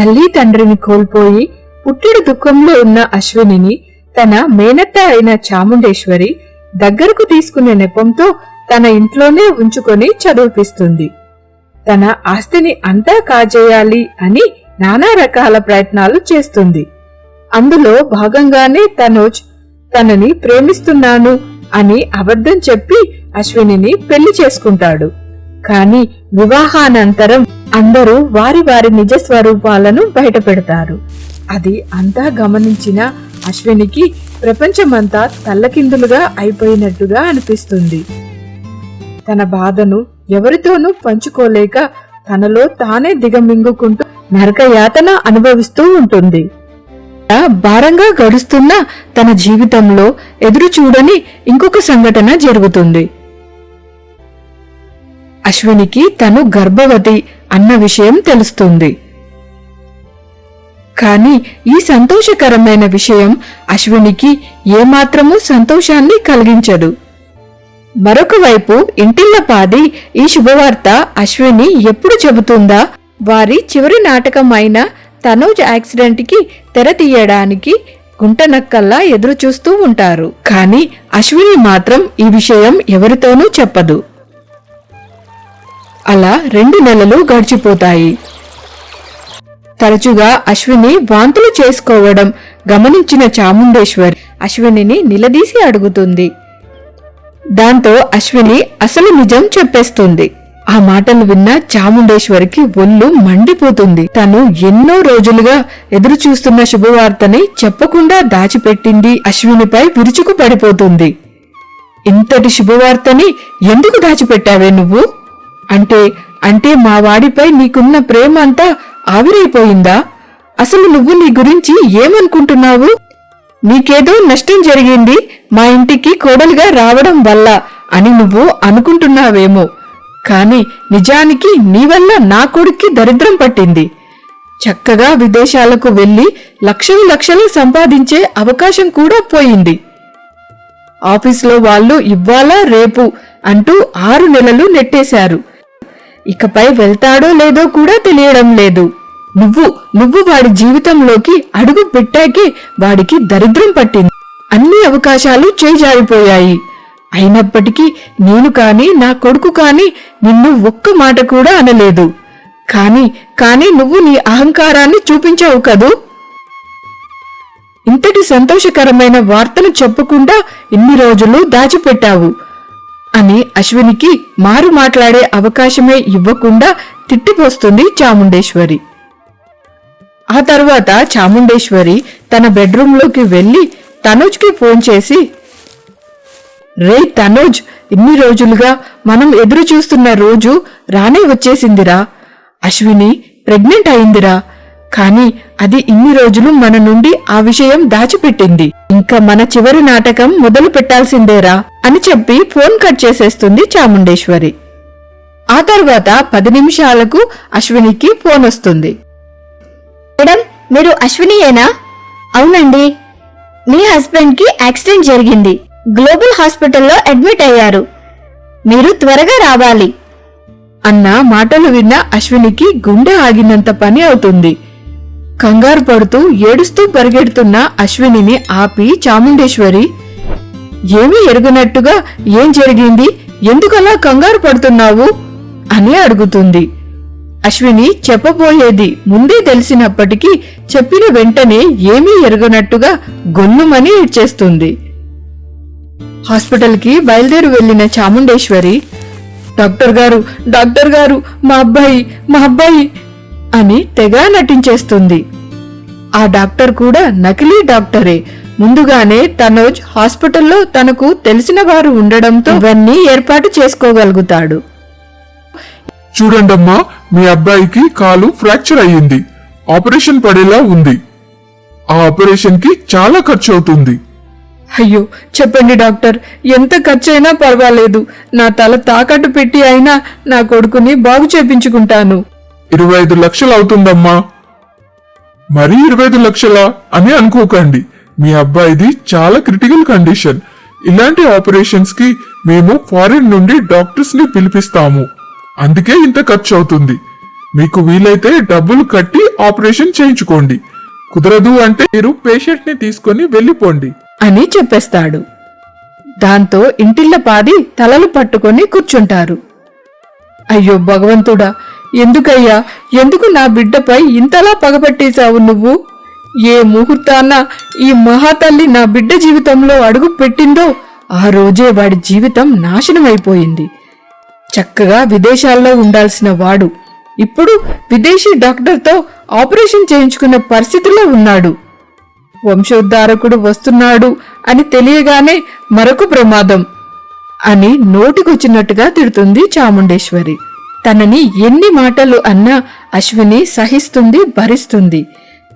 తల్లి తండ్రిని కోల్పోయి పుట్టిడి దుఃఖంలో ఉన్న అశ్వినిని తన మేనత్త అయిన చాముండేశ్వరి దగ్గరకు తీసుకునే నెపంతో తన ఇంట్లోనే ఉంచుకొని చదివిపిస్తుంది. తన ఆస్తిని అంతా కాజేయాలి అని నానా రకాల ప్రయత్నాలు చేస్తుంది. అందులో భాగంగానే తనోజ్ తనని ప్రేమిస్తున్నాను అని అబద్ధం చెప్పి అశ్వినిని పెళ్ళి చేసుకుంటాడు. కాని వివాహానంతరం అందరూ వారి వారి నిజ స్వరూపాలను బయటపెడతారు. అది అంతా గమనించిన అశ్వినికి ప్రపంచమంతా తల్లకిందులుగా అయిపోయినట్టుగా అనిపిస్తుంది. తన బాధను ఎవరితోనూ పంచుకోలేక తనలో తానే దిగమింగుకుంటూ నరకయాతన అనుభవిస్తూ ఉంటుంది. భారంగా గడుస్తున్న తన జీవితంలో ఎదురు చూడని ఇంకొక సంఘటన జరుగుతుంది. అశ్వినికి తను గర్భవతి అన్న విషయం తెలుస్తుంది. కాని ఈ సంతోషకరమైన విషయం అశ్వినికి ఏమాత్రమూ సంతోషాన్ని కలిగించదు. మరొక వైపు ఇంటిల్లపాది ఈ శుభవార్త అశ్విని ఎప్పుడు చెబుతుందా? వారి చివరి నాటకం అయిన తనూజ్ యాక్సిడెంట్కి తెర తీయడానికి గుంటనక్కల్లా ఎదురు చూస్తూ ఉంటారు. కానీ అశ్విని మాత్రం ఈ విషయం ఎవరితోనూ చెప్పదు. అలా రెండు నెలలు గడిచిపోతాయి. తరచుగా అశ్విని వాంతులు చేసుకోవడం గమనించిన చాముండేశ్వరి అశ్వినిని నిలదీసి అడుగుతుంది. దాంతో అశ్విని అసలు నిజం చెప్పేస్తుంది. ఆ మాటలు విన్న చాముండేశ్వరికి ఒళ్ళు మండిపోతుంది. తను ఎన్నో రోజులుగా ఎదురు చూస్తున్న శుభవార్తని చెప్పకుండా దాచిపెట్టింది అశ్వినిపై విరుచుకు పడిపోతుంది. ఇంతటి శుభవార్తని ఎందుకు దాచిపెట్టావే నువ్వు? అంటే అంటే మా వాడిపై నీకున్న ప్రేమ అంతా ఆవిరైపోయిందా? అసలు నువ్వు నీ గురించి ఏమనుకుంటున్నావు? నీకేదో నష్టం జరిగింది మా ఇంటికి కోడలుగా రావడం వల్ల అని నువ్వు అనుకుంటున్నావేమో. కాని నిజానికి నీ వల్ల నా కొడుక్కి దరిద్రం పట్టింది. చక్కగా విదేశాలకు వెళ్ళి లక్షలు లక్షలు సంపాదించే అవకాశం కూడా పోయింది. ఆఫీస్లో వాళ్ళు ఇవ్వాలా రేపు అంటూ ఆరు నెలలు నెట్టేశారు. ఇకపై వెళ్తాడో లేదో కూడా తెలియడం లేదు. నువ్వు నువ్వు వాడి జీవితంలోకి అడుగు పెట్టాకే వాడికి దరిద్రం పట్టింది. అన్ని అవకాశాలు చేజారిపోయాయి. అయినప్పటికీ నేను కాని నా కొడుకు కాని నిన్ను ఒక్క మాట కూడా అనలేదు. కాని కాని నువ్వు నీ అహంకారాన్ని చూపించావు కదూ? ఇంతటి సంతోషకరమైన వార్తను చెప్పకుండా ఇన్ని రోజులు దాచిపెట్టావు. అని అశ్వినికి మారు మాట్లాడే అవకాశమే ఇవ్వకుండా తిట్టిపోస్తుంది చాముండేశ్వరి. ఆ తర్వాత చాముండేశ్వరి తన బెడ్రూమ్లోకి వెళ్ళి తనోజ్కి ఫోన్ చేసి రే తనోజ్ ఇన్ని రోజులుగా మనం ఎదురు చూస్తున్న రోజు రానే వచ్చేసిందిరా. అశ్విని ప్రెగ్నెంట్ అయిందిరా. కాని అది ఇన్ని రోజులు మన నుండి ఆ విషయం దాచిపెట్టింది. ఇంకా మన చివరి నాటకం మొదలు పెట్టాల్సిందేరా అని చెప్పి ఫోన్ కట్ చేసేస్తుంది చాముండేశ్వరి. ఆ తర్వాత పది నిమిషాలకు అశ్వినికి ఫోన్ వస్తుంది. మేడం మీరు అశ్వినియేనా? అవునండి. మీ హస్బెండ్కి యాక్సిడెంట్ జరిగింది. గ్లోబల్ హాస్పిటల్లో అడ్మిట్ అయ్యారు. మీరు త్వరగా రావాలి. అన్న మాటలు విన్న అశ్వినికి గుండె ఆగినంత పని అవుతుంది. కంగారు పడుతూ ఏడుస్తూ పరిగెడుతున్న అశ్వినిని ఆపి చాముండేశ్వరి ఏమీ ఎరుగునట్టుగా ఏం జరిగింది? ఎందుకలా కంగారు పడుతున్నావు? అని అడుగుతుంది. అశ్విని చెప్పబోయేది ముందే తెలిసినప్పటికీ చెప్పిన వెంటనే ఏమీ ఎరగనట్టుగా గొల్లుమని ఇడ్చేస్తుంది. హాస్పిటల్కి బయలుదేరి వెళ్ళిన చాముండేశ్వరి డాక్టర్ గారు డాక్టర్ గారు మా అబ్బాయి మా అబ్బాయి అని తెగ నటించేస్తుంది. ఆ డాక్టర్ కూడా నకిలీ డాక్టరే. ముందుగానే తనోజ్ హాస్పిటల్లో తనకు తెలిసిన వారు ఉండడంతో ఇవన్నీ ఏర్పాటు చేసుకోగలుగుతాడు. చూడండమ్మా మీ అబ్బాయికి కాలు ఫ్రాక్చర్ అయ్యింది. ఆపరేషన్ పడేలా ఉంది. ఆ ఆపరేషన్కి చాలా ఖర్చు అవుతుంది అయ్యో చెప్పండి డాక్టర్ ఎంత ఖర్చైనా పర్వాలేదు. నా తల తాకట్టు పెట్టి అయినా నా కొడుకుని బాగు చేపించుకుంటాను. ఇరవై ఐదు లక్షలు అవుతుందమ్మా మరీ ఇరవై ఐదు లక్షలా అని అనుకోకండి. మీ అబ్బాయిది చాలా క్రిటికల్ కండిషన్. ఇలాంటి ఆపరేషన్స్కి మేము ఫారిన్ నుండి డాక్టర్స్ని పిలిపిస్తాము. అందుకే ఇంత ఖర్చు అవుతుంది మీకు వీలైతే డబ్బులు కట్టి ఆపరేషన్ చేయించుకోండి. కుదరదు అంటే మీరు పేషెంట్ని తీసుకొని వెళ్ళిపోండి. అని చెప్పేస్తాడు. దాంతో ఇంటిళ్ళ పాది తలలు పట్టుకొని కూర్చుంటారు. అయ్యో భగవంతుడా ఎందుకయ్యా? ఎందుకు నా బిడ్డపై ఇంతలా పగపట్టేశావు నువ్వు? ఏ ముహూర్తాన ఈ మహాతల్లి నా బిడ్డ జీవితంలో అడుగు పెట్టిందో ఆ రోజే వాడి జీవితం నాశనమైపోయింది. చక్కగా విదేశాల్లో ఉండాల్సిన వాడు ఇప్పుడు విదేశీ డాక్టర్తో ఆపరేషన్ చేయించుకున్న పరిస్థితిలో ఉన్నాడు. వంశోద్ధారకుడు వస్తున్నాడు అని తెలియగానే మరొక ప్రమాదం. అని నోటికొచ్చినట్టుగా తిడుతుంది చాముండేశ్వరి. తనని ఎన్ని మాటలు అన్నా అశ్విని సహిస్తుంది భరిస్తుంది.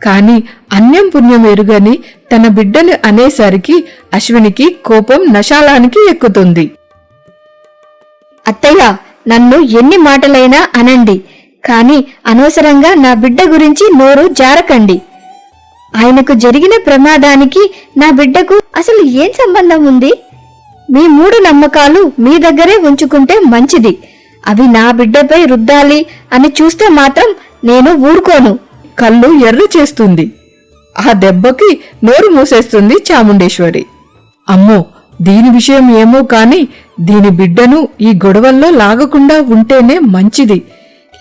కాని అన్యం పుణ్యం ఎరుగని తన బిడ్డను అనేసరికి అశ్వినికి కోపం నశాలానికి ఎక్కుతుంది. అత్తయ్య నన్ను ఎన్ని మాటలైనా అనండి కానీ అనవసరంగా నా బిడ్డ గురించి నోరు జారకండి. ఆయనకు జరిగిన ప్రమాదానికి నా బిడ్డకు అసలు ఏం సంబంధం ఉంది? మీ మూడు నమ్మకాలు మీ దగ్గరే ఉంచుకుంటే మంచిది. అవి నా బిడ్డపై రుద్దాలి అని చూస్తే మాత్రం నేను ఊరుకోను. కళ్ళు ఎర్ర చేస్తుంది. ఆ దెబ్బకి నోరు మూసేస్తుంది చాముండేశ్వరి. అమ్మో దీని విషయం ఏమో కాని దీని బిడ్డను ఈ గొడవల్లో లాగకుండా ఉంటేనే మంచిది.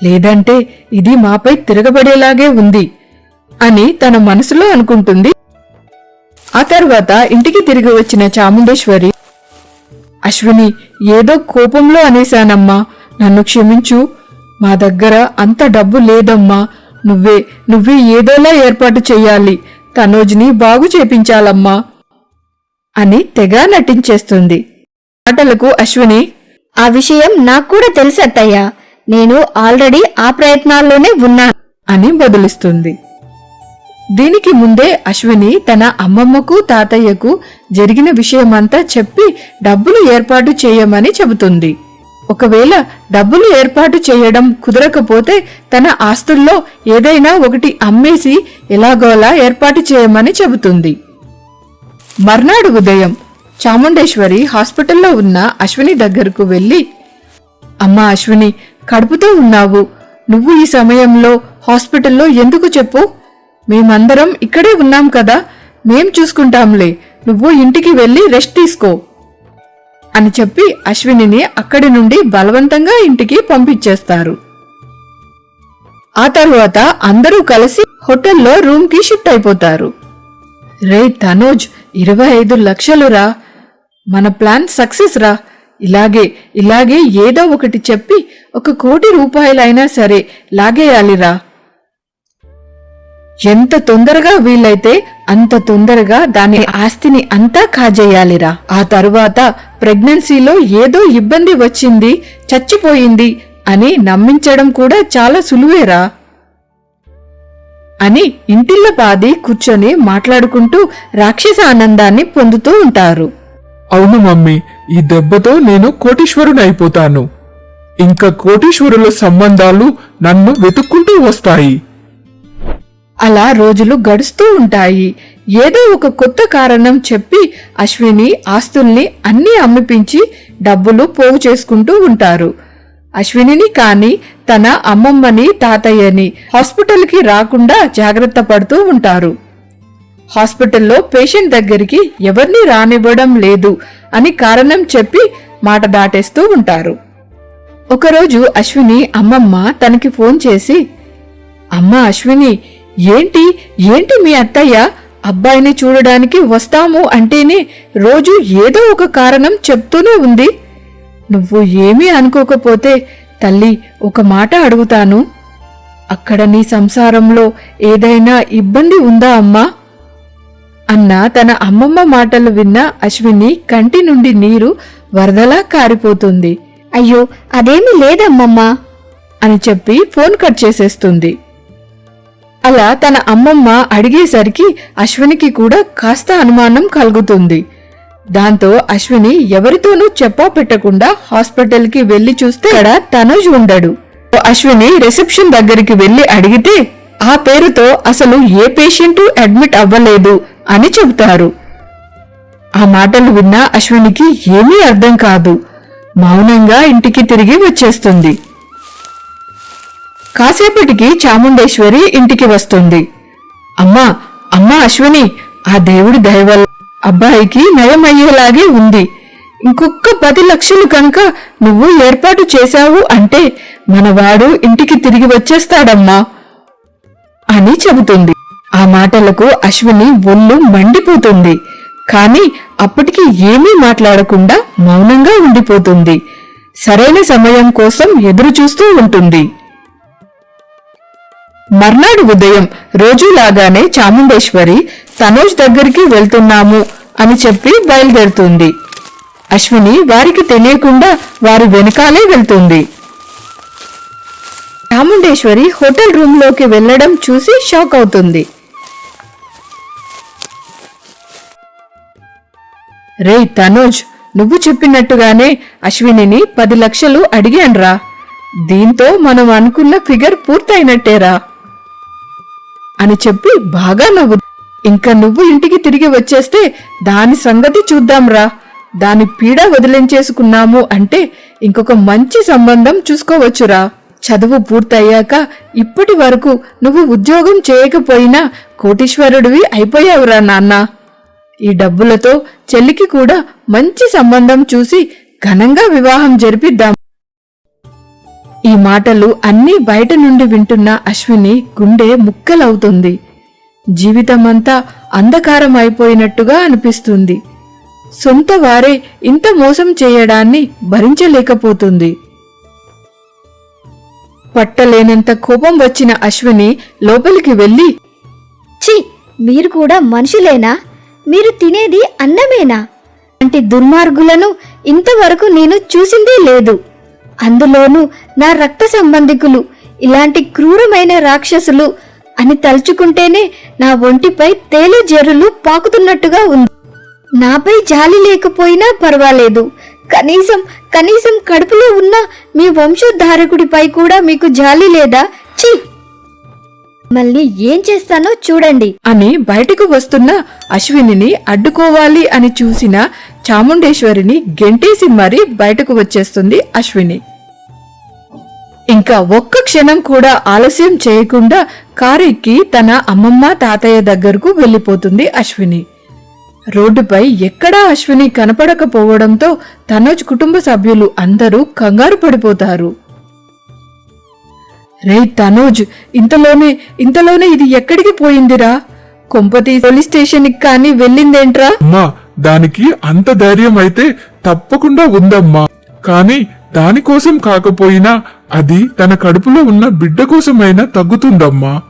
లేదంటే ఇది మాపై తిరగబడేలాగే ఉంది అని తన మనసులో అనుకుంటుంది. ఆ తర్వాత ఇంటికి తిరిగి వచ్చిన చాముండేశ్వరి అశ్విని ఏదో కోపంలో అనేశానమ్మా. నన్ను క్షమించు. మా దగ్గర అంత డబ్బు లేదమ్మా. నువ్వే నువ్వే ఏదోలా ఏర్పాటు చెయ్యాలి. తనోజ్ని బాగు చేపించాలమ్మా. అని తెగ నటించేస్తుంది. మాటలకు అశ్విని ఆ విషయం నాకు కూడా తెలుసు అత్తయ్య. నేను ఆల్రెడీ ఆ ప్రయత్నాల్లోనే ఉన్నాను. అని బదులిస్తుంది. దీనికి ముందే అశ్విని తన అమ్మమ్మకు తాతయ్యకు జరిగిన విషయమంతా చెప్పి డబ్బులు ఏర్పాటు చేయమని చెబుతుంది. ఒకవేళ డబ్బులు ఏర్పాటు చేయడం కుదరకపోతే తన ఆస్తుల్లో ఏదైనా ఒకటి అమ్మేసి ఎలాగోలా ఏర్పాటు చేయమని చెబుతుంది. మర్నాడు ఉదయం చాముండేశ్వరి హాస్పిటల్లో ఉన్న అశ్విని దగ్గరకు వెళ్ళి అమ్మా అశ్విని కడుపుతో ఉన్నావు. నువ్వు ఈ సమయంలో హాస్పిటల్లో ఎందుకు చెప్పు? మేమందరం ఇక్కడే ఉన్నాం కదా మేం చూసుకుంటాంలే. నువ్వు ఇంటికి వెళ్ళి రెస్ట్ తీసుకో. అని చెప్పి అశ్వినిని అక్కడి నుండి బలవంతంగా ఇంటికి పంపించేస్తారు. ఆ తరువాత అందరూ కలిసి హోటల్లో రూమ్కి షిఫ్ట్ అయిపోతారు. రే తనోజ్ ఇరవై ఐదు లక్షలురా మన ప్లాన్ సక్సెస్ రా. ఇలాగే ఇలాగే ఏదో ఒకటి చెప్పి ఒక కోటి రూపాయలైనా సరే లాగేయాలిరా ఎంత తొందరగా వీలైతే అంత తొందరగా దాని ఆస్తిని అంతా కాజేయాలిరా. ఆ తరువాత ప్రెగ్నెన్సీలో ఏదో ఇబ్బంది వచ్చింది చచ్చిపోయింది అని నమ్మించడం కూడా చాలా సులువేరా. అని ఇంటిల్ల పాది కూర్చొని మాట్లాడుకుంటూ రాక్షస ఆనందాన్ని పొందుతూ ఉంటారు. అవును మమ్మీ ఈ దెబ్బతో నేను కోటీశ్వరుని అయిపోతాను. ఇంకా కోటీశ్వరుల సంబంధాలు నన్ను వెతుక్కుంటూ వస్తాయి. అలా రోజులు గడుస్తూ ఉంటాయి. ఏదో ఒక కొత్త కారణం చెప్పి అశ్విని ఆస్తుల్ని అన్నీ అమ్మిపించి డబ్బులు పోగు చేసుకుంటూ ఉంటారు. అశ్వినిని కాని తన అమ్మమ్మని తాతయ్యని హాస్పిటల్కి రాకుండా జాగ్రత్త పడుతూ ఉంటారు. హాస్పిటల్లో పేషెంట్ దగ్గరికి ఎవరిని రానివ్వడం లేదు అని కారణం చెప్పి మాట దాటేస్తూ ఉంటారు. ఒకరోజు అశ్విని అమ్మమ్మ తనకి ఫోన్ చేసి అమ్మ అశ్విని ఏంటి ఏంటి మీ అత్తయ్య? అబ్బాయిని చూడడానికి వస్తాము అంటేనే రోజు ఏదో ఒక కారణం చెప్తూనే ఉంది. నువ్వు ఏమీ అనుకోకపోతే తల్లి ఒక మాట అడుగుతాను. అక్కడ నీ సంసారంలో ఏదైనా ఇబ్బంది ఉందా అమ్మా? అన్న తన అమ్మమ్మ మాటలు విన్న అశ్విని కంటి నుండి నీరు వరదలా కారిపోతుంది. అయ్యో అదేమీ లేదమ్మమ్మా. అని చెప్పి ఫోన్ కట్ చేసేస్తుంది. అలా తన అమ్మమ్మ అడిగేసరికి అశ్వినికి కూడా కాస్త అనుమానం కలుగుతుంది. దాంతో అశ్విని ఎవరితోనూ చెప్పా పెట్టకుండా హాస్పిటల్కి వెళ్ళి చూస్తే అక్కడ తనుజ్ ఉండడు. అశ్విని రిసెప్షన్ దగ్గరికి వెళ్ళి అడిగితే ఆ పేరుతో అసలు ఏ పేషెంట్ అడ్మిట్ అవ్వలేదు అని చెబుతారు. ఆ మాటలు విన్న అశ్వినికి ఏమీ అర్థం కాదు. మౌనంగా ఇంటికి తిరిగి వచ్చేస్తుంది. కాసేపటికి చాముండేశ్వరి ఇంటికి వస్తుంది. అమ్మా అమ్మా అశ్విని ఆ దేవుడి దయవల్ల అబ్బాయికి నయమయ్యేలాగే ఉంది. ఇంకొక పది లక్షలు కనుక నువ్వు ఏర్పాటు చేశావు అంటే మనవాడు ఇంటికి తిరిగి వచ్చేస్తాడమ్మా అని చెబుతుంది. ఆ మాటలకు అశ్విని ఒళ్ళు మండిపోతుంది. కాని అప్పటికి ఏమీ మాట్లాడకుండా మౌనంగా ఉండిపోతుంది. సరైన సమయం కోసం ఎదురు చూస్తూ ఉంటుంది. మర్నాడు ఉదయం రోజులాగానే చాముండేశ్వరి తనోజ్ దగ్గరికి వెళ్తున్నాము అని చెప్పి బయలుదేరుతుంది. అశ్విని వారికి తెలియకుండా వారి వెనకాలే వెళ్తుంది. చాముండేశ్వరి హోటల్ రూమ్లోకి వెళ్ళడం వెళ్ళడం చూసి షాక్ అవుతుంది. రే తనోజ్ నువ్వు చెప్పినట్టుగానే అశ్వినిని పది లక్షలు అడిగాన్రా. దీంతో మనం అనుకున్న ఫిగర్ పూర్తయినట్టేరా. అని చెప్పి బాగా నవ్వు. ఇంకా నువ్వు ఇంటికి తిరిగి వచ్చేస్తే దాని సంగతి చూద్దాంరా. దాని పీడ వదిలించేసుకున్నాము అంటే ఇంకొక మంచి సంబంధం చూసుకోవచ్చురా. చదువు పూర్తయ్యాక ఇప్పటి వరకు నువ్వు ఉద్యోగం చేయకపోయినా కోటీశ్వరుడివి అయిపోయావురా నాన్నా. ఈ డబ్బులతో చెల్లికి కూడా మంచి సంబంధం చూసి ఘనంగా వివాహం జరిపిద్దాం. ఈ మాటలు అన్నీ బయట నుండి వింటున్న అశ్విని గుండె ముక్కలవుతుంది. జీవితమంతా అంధకారం అయిపోయినట్టుగా అనిపిస్తుంది. సొంత వారే ఇంత మోసం చేయడాన్ని భరించలేకపోతుంది. పట్టలేనంత కోపం వచ్చిన అశ్విని లోపలికి వెళ్ళి ఛీ! మీరు కూడా మనుషులేనా? మీరు తినేది అన్నమేనా? అంటే దుర్మార్గులను ఇంతవరకు నేను చూసిందే లేదు. అందులోనూ నా రక్త సంబంధికులు ఇలాంటి క్రూరమైన రాక్షసులు అని తలుచుకుంటేనే నా ఒంటిపై తేలి జెరులు పాకుతున్నట్టుగా ఉంది. నాపై జాలి లేకపోయినా పర్వాలేదు. కనీసం కనీసం కడుపులో ఉన్న మీ వంశోద్ధారకుడిపై కూడా మీకు జాలి లేదా? చీ మళ్ళీ ఏం చేస్తానో చూడండి. అని బయటకు వస్తున్న అశ్వినిని అడ్డుకోవాలి అని చూసిన చాముండేశ్వరిని గెంటేసి మరీ బయటకు వచ్చేస్తుంది అశ్విని. ఇంకా ఒక్క క్షణం కూడా ఆలస్యం చేయకుండా కారెక్కి తన అమ్మమ్మ తాతయ్య దగ్గరకు వెళ్ళిపోతుంది అశ్విని. రోడ్డుపై ఎక్కడా అశ్విని కనపడకపోవడంతో తనోజ్ కుటుంబ సభ్యులు అందరూ కంగారు పడిపోతారు. రే తనోజ్ ఇంతలోనే ఇంతలోనే ఇది ఎక్కడికి పోయిందిరా? కొంపతి పోలీస్ స్టేషన్ కానీ వెళ్ళిందేంట్రా? అమ్మా దానికి అంత ధైర్యం అయితే తప్పకుండా ఉందమ్మా. కానీ దానికోసం కాకపోయినా అది తన కడుపులో ఉన్న బిడ్డ కోసమైనా తగ్గుతుందమ్మా.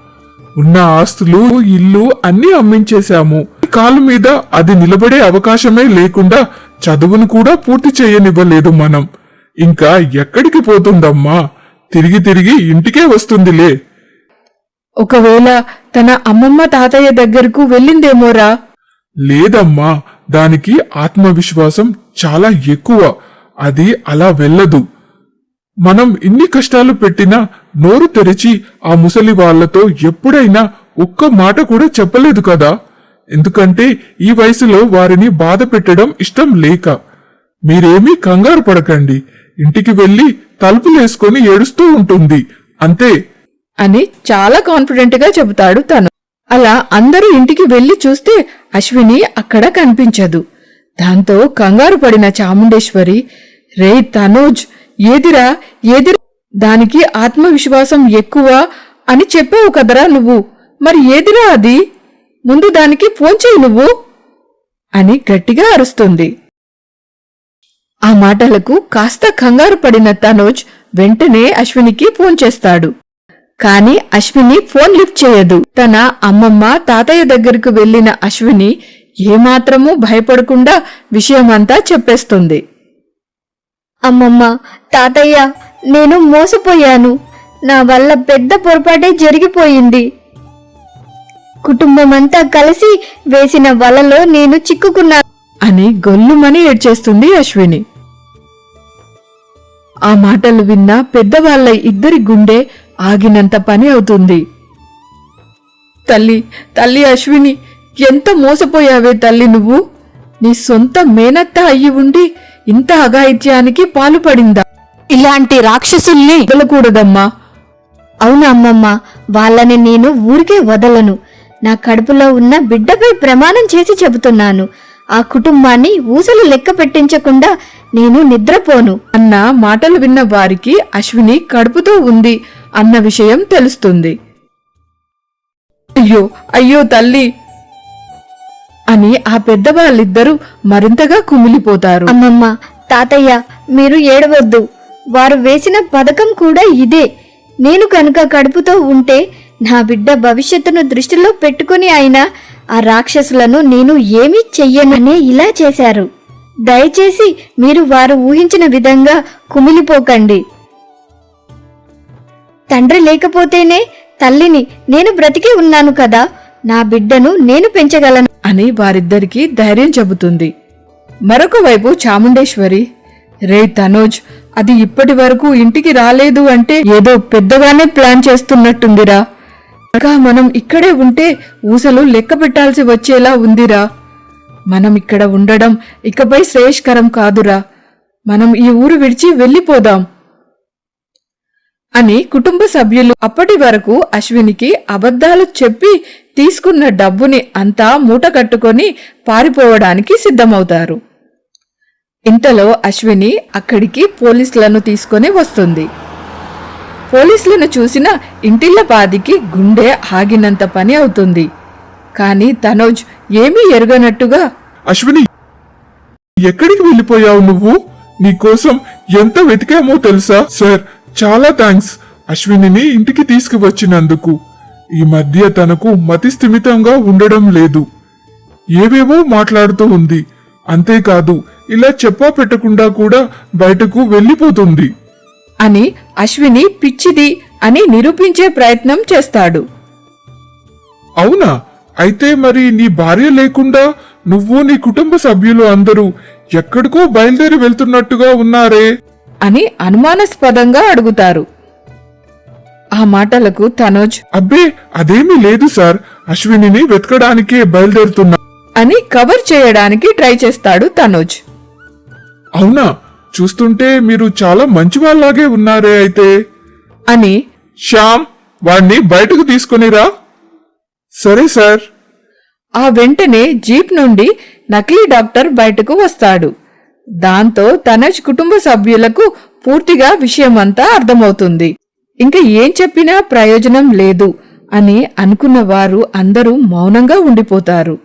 ఉన్న ఆస్తులు ఇల్లు అన్నీ అమ్మించేశాము. కాలు మీద అది నిలబడే అవకాశమే లేకుండా చదువును కూడా పూర్తి చేయనివ్వలేదు మనం. ఇంకా ఎక్కడికి పోతుందమ్మా? తిరిగి తిరిగి ఇంటికే వస్తుందిలే. ఒకవేళ తన అమ్మమ్మ తాతయ్య దగ్గరకు వెళ్ళిందేమోరా? లేదమ్మా దానికి ఆత్మవిశ్వాసం చాలా ఎక్కువ. అది అలా వెళ్ళదు. మనం ఇన్ని కష్టాలు పెట్టినా నోరు తెరిచి ఆ ముసలి వాళ్ళతో ఎప్పుడైనా ఒక్క మాట కూడా చెప్పలేదు కదా? ఎందుకంటే ఈ వయసులో వారిని బాధ పెట్టడం ఇష్టం లేక. మీరేమీ కంగారు పడకండి. ఇంటికి వెళ్ళి తలుపులేసుకొని ఏడుస్తూ ఉంటుంది. అంతే. అని చాలా కాన్ఫిడెంట్గా చెబుతాడు తను. అలా అందరూ ఇంటికి వెళ్ళి చూస్తే అశ్విని అక్కడ కనిపించదు. దాంతో కంగారు పడిన చాముండేశ్వరి రే తనోజ్ ఏదిరా ఏదిరా? దానికి ఆత్మవిశ్వాసం ఎక్కువ అని చెప్పావు కదరా నువ్వు. మరి ఏదిరా అది? ముందు దానికి ఫోన్ చేయి నువ్వు అని గట్టిగా అరుస్తుంది. ఆ మాటలకు కాస్త కంగారు పడిన తనోజ్ వెంటనే అశ్వినికి ఫోన్ చేస్తాడు. కాని అశ్విని ఫోన్ లిఫ్ట్ చేయదు. తన అమ్మమ్మ తాతయ్య దగ్గరకు వెళ్ళిన అశ్విని ఏమాత్రమూ భయపడకుండా విషయమంతా చెప్పేస్తుంది. అమ్మమ్మ తాతయ్య నేను మోసపోయాను. నా వల్ల పెద్ద పొరపాటే జరిగిపోయింది. కుటుంబమంతా కలిసి వేసిన వలలో నేను చిక్కుకున్నాను అని గొల్లుమని ఏడ్చేస్తుంది అశ్విని. ఆ మాటలు విన్న పెద్దవాళ్ళ ఇద్దరి గుండె ఆగినంత పని అవుతుంది. తల్లి తల్లి అశ్విని ఎంత మోసపోయావే తల్లి నువ్వు? నీ సొంత మేనత్త అయ్యి ఉండి ఇంత అఘాయిత్యానికి పాలుపడిందా ఇలాంటి రాక్షసుల్ని వదలకూడదమ్మా. అవును అమ్మమ్మ వాళ్ళని నేను ఊరికే వదలను. నా కడుపులో ఉన్న బిడ్డపై ప్రమాణం చేసి చెబుతున్నాను. ఆ కుటుంబాన్ని ఊసలు లెక్క పెట్టించకుండా నేను నిద్రపోను. అన్న మాటలు విన్న వారికి అశ్విని కడుపుతో ఉంది అన్న విషయం తెలుస్తుంది. అయ్యో అయ్యో తల్లి అని ఆ పెద్ద వాళ్ళిద్దరూ మరింతగా కుమిలిపోతారు. అమ్మమ్మ తాతయ్య మీరు ఏడవద్దు. వారు వేసిన పథకం కూడా ఇదే. నేను కనుక కడుపుతో ఉంటే నా బిడ్డ భవిష్యత్తును దృష్టిలో పెట్టుకుని అయినా ఆ రాక్షసులను నేను ఏమీ చెయ్యననే ఇలా చేశారు. దయచేసి మీరు వారు ఊహించిన విధంగా కుమిలిపోకండి. తండ్రి లేకపోతేనే తల్లిని నేను బ్రతికే ఉన్నాను కదా నా బిడ్డను నేను పెంచగలను అని వారిద్దరికీ ధైర్యం చెబుతుంది. మరొక వైపు చాముండేశ్వరి రే తనోజ్ అది ఇప్పటి వరకు ఇంటికి రాలేదు అంటే ఏదో పెద్దగానే ప్లాన్ చేస్తున్నట్టుందిరా. ఇంకా మనం ఇక్కడే ఉంటే ఊసలు లెక్క పెట్టాల్సి వచ్చేలా ఉందిరా. మనం ఇక్కడ ఉండడం ఇకపై శ్రేయస్కరం కాదురా. మనం ఈ ఊరు విడిచి వెళ్ళిపోదాం. అని కుటుంబ సభ్యులు అప్పటి వరకు అశ్వినికి అబద్ధాలు చెప్పి తీసుకున్న డబ్బుని అంతా మూట కట్టుకొని పారిపోవడానికి సిద్ధమవుతారు. ఇంతలో అశ్విని అక్కడికి పోలీసులను తీసుకొని వస్తుంది. పోలీసులను చూసిన ఇంటిల్లపాదికి గుండె ఆగినంత పని అవుతుంది. కాని తనోజ్ ఏమీ ఎరగనట్టుగా అశ్విని ఎక్కడికి వెళ్ళిపోయావు నువ్వు? నీకోసం ఎంత వెతికామో తెలుసా సార్? చాలా థ్యాంక్స్ అశ్వినిని ఇంటికి తీసుకువచ్చినందుకు. ఈ మధ్య తనకు మతి స్థిమితంగా ఉండడం లేదు. ఏవేవో మాట్లాడుతూ ఉంది. అంతేకాదు ఇలా చెప్పా పెట్టకుండా కూడా బయటకు వెళ్ళిపోతుంది. అని అశ్విని పిచ్చిది అని నిరూపించే ప్రయత్నం చేస్తాడు. అవునా? అయితే మరి నీ భార్య లేకుండా నువ్వు నీ కుటుంబ సభ్యులు అందరూ ఎక్కడికో బయలుదేరి వెళ్తున్నట్టుగా ఉన్నారే? అని అనుమానాస్పదంగా అడుగుతారు. ఆ మాటలకు తనోజ్ అబ్బే అదేమీ లేదు సార్. అశ్వినిని వెతకడానికే బయలుదేరుతున్నా అని కవర్ చేయడానికి ట్రై చేస్తాడు తనోజ్. అవునా? చూస్తుంటే మీరు చాలా మంచివాళ్ళాగే ఉన్నారే అయితే. అని శ్యామ్ వాణ్ణి బయటకు తీసుకునిరా. సరే సార్. ఆ వెంటనే జీప్ నుండి నకిలీ డాక్టర్ బయటకు వస్తాడు. దాంతో తనజ్ కుటుంబ సభ్యులకు పూర్తిగా విషయమంతా అర్థమవుతుంది. ఇంకా ఏం చెప్పినా ప్రయోజనం లేదు అని అనుకున్న వారు అందరూ మౌనంగా ఉండిపోతారు.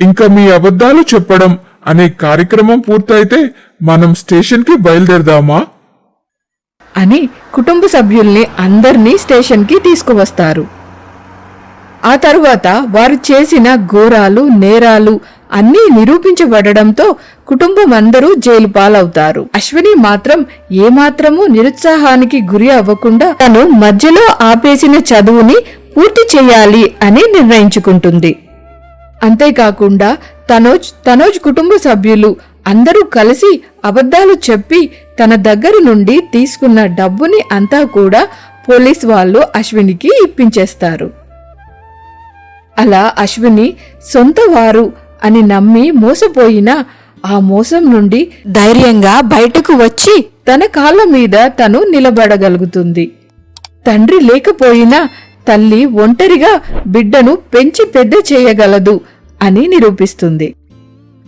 ఇంకా మీ అబద్ధాలు చెప్పడం అనే కార్యక్రమం పూర్తయితే మనం స్టేషన్కి బయలుదేరదామా? అని కుటుంబ సభ్యుల్ని అందర్నీ స్టేషన్కి తీసుకువస్తారు. ఆ తరువాత వారు చేసిన ఘోరాలు నేరాలు అన్నీ నిరూపించబడడంతో కుటుంబం అందరూ జైలు పాలవుతారు. అశ్విని మాత్రం ఏమాత్రమూ నిరుత్సాహానికి గురి అవ్వకుండా తను మధ్యలో ఆపేసిన చదువుని పూర్తి చేయాలి అని నిర్ణయించుకుంటుంది. అంతేకాకుండా తనోజ్ తనోజ్ కుటుంబ సభ్యులు అందరూ కలిసి అబద్ధాలు చెప్పి తన దగ్గర నుండి తీసుకున్న డబ్బుని అంతా కూడా పోలీస్ వాళ్ళు అశ్వినికి ఇప్పించేస్తారు. అలా అశ్విని సొంత వారు అని నమ్మి మోసపోయినా ఆ మోసం నుండి ధైర్యంగా బయటకు వచ్చి తన కాళ్ళ మీద తను నిలబడగలుగుతుంది. తండ్రి లేకపోయినా తల్లి ఒంటరిగా బిడ్డను పెంచి పెద్ద చేయగలదు అని నిరూపిస్తుంది.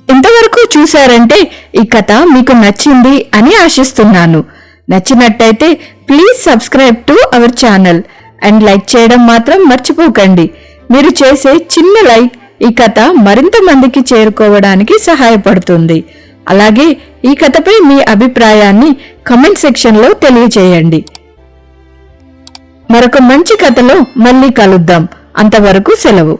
ఇంతవరకు చూశారంటే ఈ కథ మీకు నచ్చింది అని ఆశిస్తున్నాను. నచ్చినట్టయితే please subscribe to our channel and like చేయడం మాత్రం మర్చిపోకండి. మీరు చేసే చిన్న లైక్ ఈ కథ మరింత మందికి చేరుకోవడానికి సహాయపడుతుంది. అలాగే ఈ కథపై మీ అభిప్రాయాన్ని కమెంట్ సెక్షన్లో తెలియచేయండి. మరొక మంచి కథలో మళ్ళీ కలుద్దాం. అంతవరకు సెలవు.